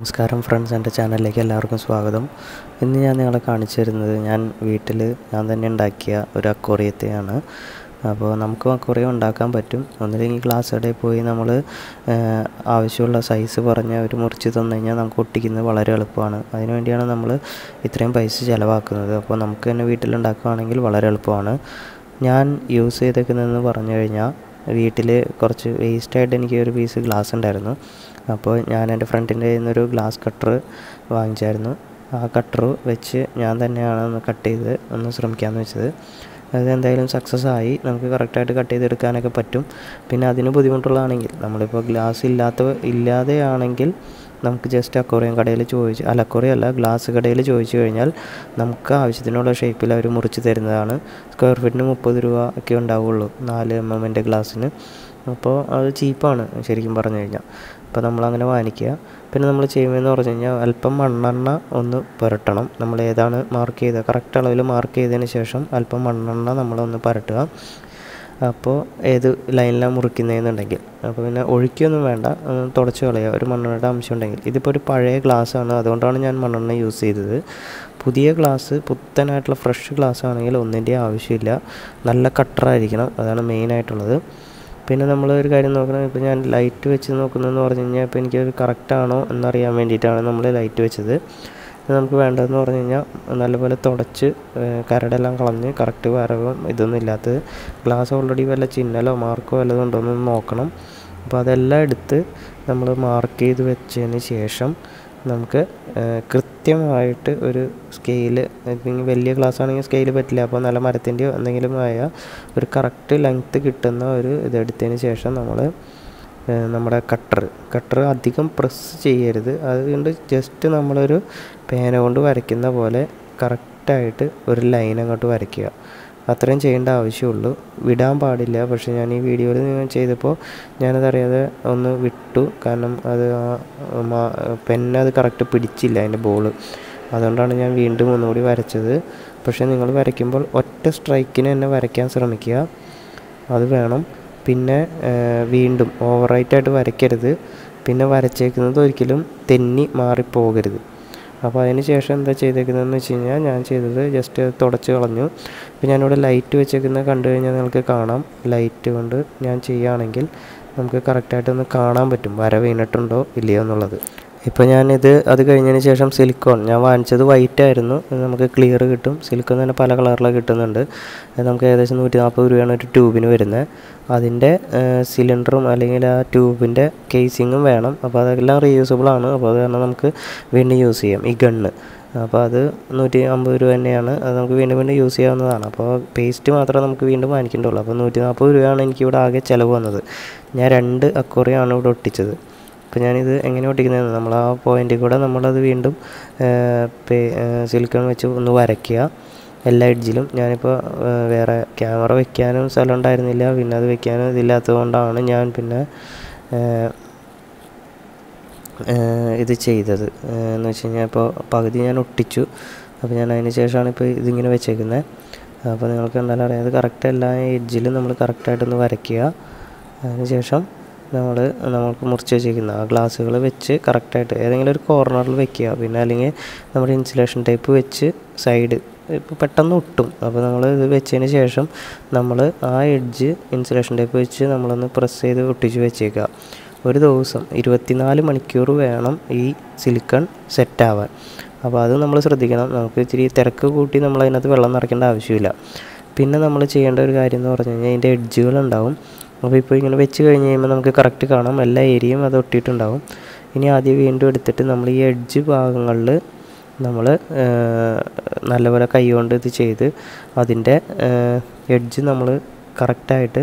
നമസ്കാരം ഫ്രണ്ട്സ് എന്റെ ചാനലിലേക്ക് എല്ലാവർക്കും സ്വാഗതം. ഇന്ന് ഞാൻ നിങ്ങളെ കാണിച്ചു തരുന്നത് ഞാൻ വീട്ടിൽ ഞാൻ തന്നെ ഉണ്ടാക്കിയ ഒരു അക്വറിയത്തെയാണ്. അപ്പോൾ നമുക്ക് അക്വറിയം ഉണ്ടാക്കാൻ പറ്റും. ഒന്നില്ലെങ്കിൽ ഗ്ലാസ് കടയിൽ പോയി നമ്മൾ ആവശ്യമുള്ള സൈസ് പറഞ്ഞ് അവർ മുറിച്ച് തന്നു കഴിഞ്ഞാൽ നമുക്ക് ഒട്ടിക്കുന്നത് വളരെ എളുപ്പമാണ്. അതിനുവേണ്ടിയാണ് നമ്മൾ ഇത്രയും പൈസ ചിലവാക്കുന്നത്. അപ്പോൾ നമുക്ക് തന്നെ വീട്ടിലുണ്ടാക്കുകയാണെങ്കിൽ വളരെ എളുപ്പമാണ്. ഞാൻ യൂസ് ചെയ്തേക്കുന്നതെന്ന് പറഞ്ഞു കഴിഞ്ഞാൽ വീട്ടിൽ കുറച്ച് വേസ്റ്റായിട്ട് എനിക്ക് ഒരു പീസ് ഗ്ലാസ് ഉണ്ടായിരുന്നു. അപ്പോൾ ഞാൻ എന്റെ ഫ്രണ്ടിന്റെ കയ്യിൽ നിന്നൊരു ഗ്ലാസ് കട്ടർ വാങ്ങിച്ചായിരുന്നു. ആ കട്ടർ വെച്ച് ഞാൻ തന്നെയാണ് ഒന്ന് കട്ട് ചെയ്ത് ഒന്ന് ശ്രമിക്കാമെന്ന് വെച്ചത്. അത് എന്തായാലും സക്സസ് ആയി. നമുക്ക് കറക്റ്റായിട്ട് കട്ട് ചെയ്തെടുക്കാനൊക്കെ പറ്റും. പിന്നെ അതിന് ബുദ്ധിമുട്ടുള്ളതാണെങ്കിൽ നമ്മളിപ്പോൾ ഗ്ലാസ് ഇല്ലാത്ത ഇല്ലാതെയാണെങ്കിൽ നമുക്ക് ജസ്റ്റ് അക്വറിയം കടയിൽ ചോദിച്ച് അല്ല അല്ല ഗ്ലാസ് കടയിൽ ചോദിച്ചു കഴിഞ്ഞാൽ നമുക്ക് ആവശ്യത്തിനുള്ള ഷേപ്പിൽ അവർ മുറിച്ച് തരുന്നതാണ്. സ്ക്വയർ ഫീറ്റിന് മുപ്പത് രൂപ ഒക്കെ ഉണ്ടാവുള്ളൂ നാല് എം എമ്മിന്റെ ഗ്ലാസ്സിന്. അപ്പോൾ അത് ചീപ്പാണ് ശരിക്കും പറഞ്ഞു കഴിഞ്ഞാൽ. അപ്പോൾ നമ്മളങ്ങനെ വാങ്ങിക്കുക പിന്നെ നമ്മൾ ചെയ്യുന്നതെന്ന് പറഞ്ഞു കഴിഞ്ഞാൽ അല്പം മണ്ണെണ്ണ ഒന്ന് പുരട്ടണം. നമ്മൾ ഏതാണ് മാർക്ക് ചെയ്തത്? കറക്റ്റ് അളവിൽ മാർക്ക് ചെയ്തതിന് ശേഷം അല്പം മണ്ണെണ്ണ നമ്മളൊന്ന് പുരട്ടുക. അപ്പോൾ ഏത് ലൈനിലാണ് മുറിക്കുന്നതെന്നുണ്ടെങ്കിൽ. അപ്പോൾ പിന്നെ ഒഴുക്കിയൊന്നും വേണ്ട. തുടച്ച് കളയുക. ഒരു മണ്ണെണ്ണയുടെ അംശം ഉണ്ടെങ്കിൽ ഇതിപ്പോൾ ഒരു പഴയ ഗ്ലാസ് ആണ്. അതുകൊണ്ടാണ് ഞാൻ മണ്ണെണ്ണ യൂസ് ചെയ്തത്. പുതിയ ഗ്ലാസ് പുത്തനായിട്ടുള്ള ഫ്രഷ് ഗ്ലാസ് ആണെങ്കിൽ ഒന്നിന്റെ ആവശ്യമില്ല. നല്ല കട്ടറായിരിക്കണം അതാണ് മെയിനായിട്ടുള്ളത് പിന്നെ നമ്മൾ ഒരു കാര്യം നോക്കണം. ഇപ്പോൾ ഞാൻ ലൈറ്റ് വെച്ച് നോക്കുന്നതെന്ന് പറഞ്ഞു കഴിഞ്ഞാൽ ഇപ്പോൾ എനിക്കത് കറക്റ്റാണോ എന്നറിയാൻ വേണ്ടിയിട്ടാണ് നമ്മൾ ലൈറ്റ് വെച്ചത്. നമുക്ക് വേണ്ടതെന്ന് പറഞ്ഞു കഴിഞ്ഞാൽ നല്ലപോലെ തുടച്ച് കരടെല്ലാം കളഞ്ഞ് കറക്റ്റ് വരവും ഇതൊന്നും ഇല്ലാത്തത്. ഗ്ലാസ് ഓൾറെഡി വല്ല ചിഹ്നലോ മാർക്കോ വല്ലതും ഉണ്ടോ എന്ന് നോക്കണം. അപ്പോൾ അതെല്ലാം എടുത്ത് നമ്മൾ മാർക്ക് ചെയ്ത് വെച്ചതിന് ശേഷം നമുക്ക് കൃത്യമായിട്ട് ഒരു സ്കെയിൽ വലിയ ക്ലാസ് ആണെങ്കിൽ സ്കെയിൽ പറ്റില്ല. അപ്പോൾ നല്ല മരത്തിന്റെ എന്തെങ്കിലും ആയ ഒരു കറക്റ്റ് ലെങ്ത്ത് കിട്ടുന്ന ഒരു ഇതെടുത്തതിന് ശേഷം നമ്മൾ നമ്മുടെ കട്ടർ കട്ടർ അധികം പ്രസ് ചെയ്യരുത്. അതുകൊണ്ട് ജസ്റ്റ് നമ്മളൊരു പേന കൊണ്ട് വരയ്ക്കുന്ന പോലെ കറക്റ്റായിട്ട് ഒരു ലൈൻ അങ്ങോട്ട് വരയ്ക്കുക. അത്രയും ചെയ്യേണ്ട ആവശ്യമുള്ളൂ. വിടാൻ പാടില്ല. പക്ഷേ ഞാൻ ഈ വീഡിയോയിൽ നിന്ന് ചെയ്തപ്പോൾ ഞാനതറിയാതെ ഒന്ന് വിട്ടു. കാരണം അത് ആ പെന്ന് അത് കറക്റ്റ് പിടിച്ചില്ല അതിന്റെ ബോൾ. അതുകൊണ്ടാണ് ഞാൻ വീണ്ടും ഒന്നുകൂടി വരച്ചത്. പക്ഷേ നിങ്ങൾ വരയ്ക്കുമ്പോൾ ഒറ്റ സ്ട്രൈക്കിന് തന്നെ വരയ്ക്കാൻ ശ്രമിക്കുക. അത് വേണം. പിന്നെ വീണ്ടും ഓവറായിട്ടായിട്ട് വരയ്ക്കരുത്. പിന്നെ വരച്ചേക്കുന്നത് ഒരിക്കലും തെന്നി മാറിപ്പോകരുത്. അപ്പോൾ അതിന് ശേഷം എന്താ ചെയ്തേക്കുന്നതെന്ന് വെച്ച് കഴിഞ്ഞാൽ ഞാൻ ചെയ്തത് ജസ്റ്റ് തുടച്ച് കളഞ്ഞു. അപ്പോൾ ഞാനിവിടെ ലൈറ്റ് വെച്ചേക്കുന്നത് കണ്ടു കഴിഞ്ഞാൽ നിങ്ങൾക്ക് കാണാം. ലൈറ്റ് കൊണ്ട് ഞാൻ ചെയ്യുകയാണെങ്കിൽ നമുക്ക് കറക്റ്റായിട്ടൊന്ന് കാണാൻ പറ്റും. വര വീണിട്ടുണ്ടോ ഇല്ലയോ എന്നുള്ളത്. ഇപ്പോൾ ഞാനിത് അത് കഴിഞ്ഞതിന് ശേഷം സിലിക്കോൺ ഞാൻ വാങ്ങിച്ചത് വൈറ്റ് ആയിരുന്നു. നമുക്ക് ക്ലിയർ കിട്ടും. സിലിക്കോൺ തന്നെ പല കളറിലാണ് കിട്ടുന്നുണ്ട്. നമുക്ക് ഏകദേശം നൂറ്റി നാൽപ്പത് രൂപയാണ് ഒരു ട്യൂബിന് വരുന്നത്. അതിന്റെ സിലിണ്ടറും അല്ലെങ്കിൽ ആ ട്യൂബിന്റെ കേസിങ്ങും വേണം. അപ്പോൾ അതെല്ലാം റീയൂസബിൾ ആണ്. അപ്പോൾ അത് കാരണം നമുക്ക് വീണ്ടും യൂസ് ചെയ്യാം. ഈ ഗണ്ണ് അപ്പോൾ അത് നൂറ്റി അമ്പത് രൂപ തന്നെയാണ്. അത് നമുക്ക് വീണ്ടും വീണ്ടും യൂസ് ചെയ്യാവുന്നതാണ്. അപ്പോൾ പേസ്റ്റ് മാത്രമേ നമുക്ക് വീണ്ടും വാങ്ങിക്കേണ്ടുള്ളൂ അപ്പോൾ നൂറ്റി നാൽപ്പത് രൂപയാണ് എനിക്കിവിടെ ആകെ ചിലവ് വന്നത്. ഞാൻ രണ്ട് അക്വറിയാണ് ഇവിടെ ഒട്ടിച്ചത്. അപ്പോൾ ഞാനിത് എങ്ങനെ ഒട്ടിക്കുന്നത് നമ്മൾ ആ പോയിന്റിൽ കൂടെ നമ്മളത് വീണ്ടും സിലിക്കൺ വെച്ച് ഒന്ന് വരയ്ക്കുക. എല്ലാ എഡ്ജിലും ഞാനിപ്പോൾ വേറെ ക്യാമറ വെക്കാനും സ്ഥലം ഉണ്ടായിരുന്നില്ല. പിന്നെ അത് വെക്കാനും ഇതില്ലാത്തത് കൊണ്ടാണ് ഞാൻ പിന്നെ ഇത് ചെയ്തത്. എന്ന് വെച്ച് കഴിഞ്ഞാൽ ഇപ്പോൾ പകുതി ഞാൻ ഒട്ടിച്ചു. അപ്പോൾ ഞാൻ അതിന് ശേഷമാണ് ഇപ്പോൾ ഇതിങ്ങനെ വെച്ചേക്കുന്നത് അപ്പോൾ നിങ്ങൾക്ക് എന്തായാലും അറിയാം അത് കറക്റ്റ് എല്ലാ എഡ്ജിലും നമ്മൾ കറക്റ്റായിട്ടൊന്ന് വരയ്ക്കുക. അതിന് ശേഷം നമ്മൾ നമുക്ക് മുറിച്ച് വെച്ചിരിക്കുന്ന ആ ഗ്ലാസ്സുകൾ വെച്ച് കറക്റ്റായിട്ട് ഏതെങ്കിലും ഒരു കോർണറിൽ വെക്കുക. പിന്നെ അല്ലെങ്കിൽ നമ്മുടെ ഇൻസുലേഷൻ ടൈപ്പ് വെച്ച് സൈഡ് ഇപ്പോൾ പെട്ടെന്ന് ഒട്ടും. അപ്പോൾ നമ്മൾ ഇത് വെച്ചതിന് ശേഷം നമ്മൾ ആ എഡ്ജ് ഇൻസുലേഷൻ ടൈപ്പ് വെച്ച് നമ്മളൊന്ന് പ്രസ് ചെയ്ത് ഒട്ടിച്ച് വെച്ചേക്കുക. ഒരു ദിവസം ഇരുപത്തിനാല് മണിക്കൂർ വേണം ഈ സിലിക്കൺ സെറ്റ് ആവാൻ അപ്പോൾ അത് നമ്മൾ ശ്രദ്ധിക്കണം. നമുക്ക് ഇച്ചിരി തിരക്ക് കൂട്ടി നമ്മൾ അതിനകത്ത് വെള്ളം നിറയ്ക്കേണ്ട ആവശ്യമില്ല. പിന്നെ നമ്മൾ ചെയ്യേണ്ട ഒരു കാര്യം എന്ന് പറഞ്ഞു കഴിഞ്ഞാൽ അതിന്റെ എഡ്ജുകളുണ്ടാവും അപ്പോൾ ഇപ്പോൾ ഇങ്ങനെ വെച്ച് കഴിഞ്ഞ് കഴിയുമ്പോൾ നമുക്ക് കറക്റ്റ് കാണാം. എല്ലാ ഏരിയയും അത് ഒട്ടിയിട്ടുണ്ടാവും. ഇനി ആദ്യം വീണ്ടും എടുത്തിട്ട് നമ്മൾ ഈ എഡ്ജ് ഭാഗങ്ങളിൽ നമ്മൾ നല്ലപോലെ കൈ കൊണ്ട് ഇത് ചെയ്ത് അതിന്റെ എഡ്ജ് നമ്മൾ കറക്റ്റായിട്ട്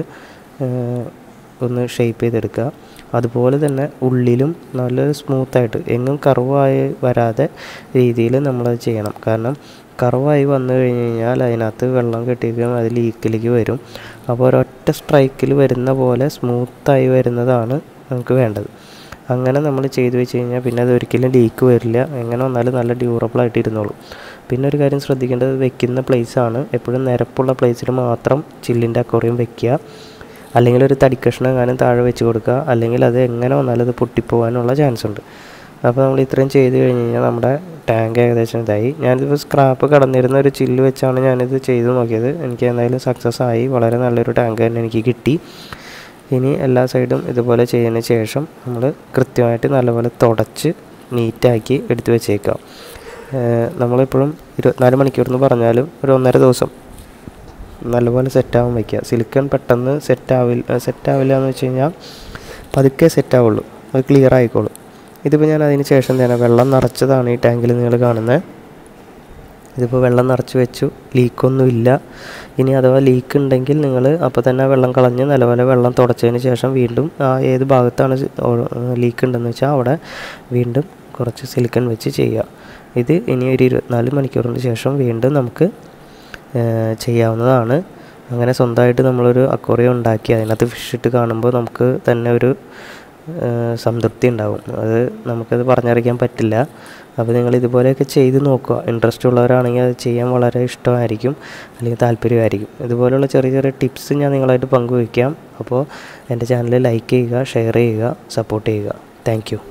ഒന്ന് ഷേപ്പ് ചെയ്തെടുക്കുക. അതുപോലെ തന്നെ ഉള്ളിലും നല്ല സ്മൂത്തായിട്ട് എങ്ങും കർവായി വരാതെ രീതിയിൽ നമ്മളത് ചെയ്യണം. കാരണം കർവായി വന്നു കഴിഞ്ഞ് കഴിഞ്ഞാൽ അതിനകത്ത് വെള്ളം കെട്ടിയിരിക്കും അത് ലീക്കിലേക്ക് വരും. അപ്പോൾ ഒരൊറ്റ സ്ട്രൈക്കിൽ വരുന്ന പോലെ സ്മൂത്തായി വരുന്നതാണ് നമുക്ക് വേണ്ടത്. അങ്ങനെ നമ്മൾ ചെയ്തു വെച്ച് കഴിഞ്ഞാൽ പിന്നെ അത് ഒരിക്കലും ലീക്ക് വരില്ല. എങ്ങനെ വന്നാലും നല്ല ഡ്യൂറബിളായിട്ട് ഇരുന്നോളും. പിന്നെ ഒരു കാര്യം ശ്രദ്ധിക്കേണ്ടത് വെക്കുന്ന പ്ലേസാണ് എപ്പോഴും നിരപ്പുള്ള പ്ലേസിൽ മാത്രം ചില്ലിന്റെ അക്വറിയം വെക്കുക. അല്ലെങ്കിൽ ഒരു തടിക്കഷ്ണം എങ്ങാനും താഴെ വെച്ച് കൊടുക്കുക. അല്ലെങ്കിൽ അത് എങ്ങനെ വന്നാലും അത് പൊട്ടിപ്പോകാനുള്ള ചാൻസ് ഉണ്ട്. അപ്പോൾ നമ്മൾ ഇത്രയും ചെയ്ത് കഴിഞ്ഞ് കഴിഞ്ഞാൽ നമ്മുടെ ടാങ്ക് ഏകദേശം ഇതായി. ഞാനിതിപ്പോൾ സ്ക്രാപ്പ് കടന്നിരുന്ന ഒരു ചില്ല് വെച്ചാണ് ഞാനിത് ചെയ്ത് നോക്കിയത്. എനിക്ക് എന്തായാലും സക്സസ് ആയി. വളരെ നല്ലൊരു ടാങ്ക് തന്നെ എനിക്ക് കിട്ടി. ഇനി എല്ലാ സൈഡും ഇതുപോലെ ചെയ്തതിന് ശേഷം നമ്മൾ കൃത്യമായിട്ട് നല്ലപോലെ തുടച്ച് നീറ്റാക്കി എടുത്തു വെച്ചേക്കാം നമ്മളിപ്പോഴും ഇരുപത്തിനാല് മണിക്കൂർ എന്ന് പറഞ്ഞാലും ഒരു ഒന്നര ദിവസം നല്ലപോലെ സെറ്റാവാൻ വയ്ക്കുക. സിലിക്കൺ പെട്ടെന്ന് സെറ്റാവില്ല സെറ്റാവില്ല എന്ന് വെച്ച് കഴിഞ്ഞാൽ പതുക്കെ സെറ്റാവുള്ളൂ അത് ക്ലിയർ ആയിക്കോളും. ഇതിപ്പോൾ ഞാൻ അതിന് ശേഷം തന്നെ വെള്ളം നിറച്ചതാണ് ഈ ടാങ്കിൽ നിങ്ങൾ കാണുന്നത്. ഇതിപ്പോൾ വെള്ളം നിറച്ച് വെച്ചു. ലീക്കൊന്നുമില്ല ഇനി അഥവാ ലീക്ക് ഉണ്ടെങ്കിൽ നിങ്ങൾ അപ്പോൾ തന്നെ വെള്ളം കളഞ്ഞ് നല്ലപോലെ വെള്ളം തുടച്ചതിന് ശേഷം വീണ്ടും ആ ഏത് ഭാഗത്താണ് ലീക്ക് ഉണ്ടെന്ന് വെച്ചാൽ അവിടെ വീണ്ടും കുറച്ച് സിലിക്കൺ വെച്ച് ചെയ്യുക. ഇത് ഇനി ഒരു ഇരുപത്തിനാല് മണിക്കൂറിന് ശേഷം വീണ്ടും നമുക്ക് ചെയ്യാവുന്നതാണ്. അങ്ങനെ സ്വന്തമായിട്ട് നമ്മളൊരു അക്വറിയം ഉണ്ടാക്കി അതിനകത്ത് ഫിഷ് ഇട്ട് കാണുമ്പോൾ നമുക്ക് തന്നെ ഒരു സംതൃപ്തി ഉണ്ടാവും. അത് നമുക്കത് പറഞ്ഞറിയിക്കാൻ പറ്റില്ല. അപ്പോൾ നിങ്ങൾ ഇതുപോലെയൊക്കെ ചെയ്ത് നോക്കുക. ഇൻട്രസ്റ്റ് ഉള്ളവരാണെങ്കിൽ അത് ചെയ്യാൻ വളരെ ഇഷ്ടമായിരിക്കും. അല്ലെങ്കിൽ താല്പര്യമായിരിക്കും. ഇതുപോലെയുള്ള ചെറിയ ചെറിയ ടിപ്സ് ഞാൻ നിങ്ങളായിട്ട് പങ്കുവയ്ക്കാം. അപ്പോൾ എന്റെ ചാനൽ ലൈക്ക് ചെയ്യുക ഷെയർ ചെയ്യുക സപ്പോർട്ട് ചെയ്യുക. താങ്ക്